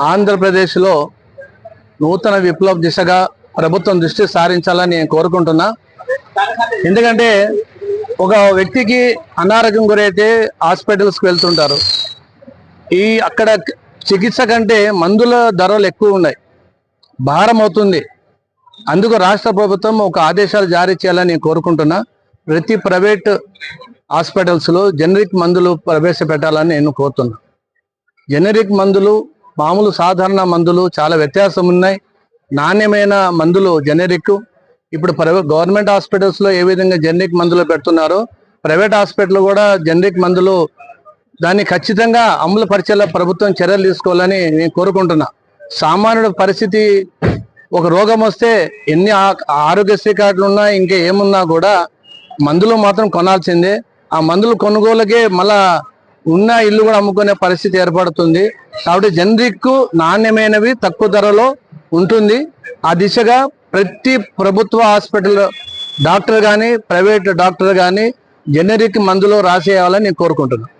ఆంధ్రప్రదేశ్లో నూతన విప్లవ దిశగా ప్రభుత్వం దృష్టి సారించాలని నేను కోరుకుంటున్నా. ఎందుకంటే ఒక వ్యక్తికి అనారోగ్యం గురైతే హాస్పిటల్స్కి వెళ్తుంటారు. ఈ అక్కడ చికిత్స కంటే మందుల ధరలు ఎక్కువ ఉన్నాయి. భారం అవుతుంది. అందుకు రాష్ట్ర ప్రభుత్వం ఒక ఆదేశాలు జారీ చేయాలని నేను కోరుకుంటున్నా. ప్రతి ప్రైవేట్ హాస్పిటల్స్లో జనరిక్ మందులు ప్రవేశపెట్టాలని నేను కోరుతున్నా. జనరిక్ మందులు మామూలు సాధారణ మందులు చాలా వ్యత్యాసం ఉన్నాయి. నాణ్యమైన మందులు జనరిక్. ఇప్పుడు ప్రైవేట్ గవర్నమెంట్ హాస్పిటల్స్లో ఏ విధంగా జనరిక్ మందులు పెడుతున్నారో ప్రైవేట్ హాస్పిటల్ కూడా జనరిక్ మందులు దాన్ని ఖచ్చితంగా అమలు పరిచేలా ప్రభుత్వం చర్యలు తీసుకోవాలని నేను కోరుకుంటున్నా. సామాన్యుడు పరిస్థితి ఒక రోగం వస్తే ఎన్ని ఆ- ఆరోగ్యశ్రీ కార్డులు ఉన్నా ఇంకా ఏమున్నా కూడా మందులు మాత్రం కొనాల్సిందే. ఆ మందులు కొనుగోలుకే మళ్ళా ఉన్న ఇల్లు కూడా అమ్ముకునే పరిస్థితి ఏర్పడుతుంది. కాబట్టి జనరిక్ నాణ్యమైనవి తక్కువ ధరలో ఉంటుంది. ఆ దిశగా ప్రతి ప్రభుత్వ హాస్పిటల్ డాక్టర్ కానీ ప్రైవేట్ డాక్టర్ కానీ జనరిక్ మందులు రాసేయాలని నేను కోరుకుంటున్నాను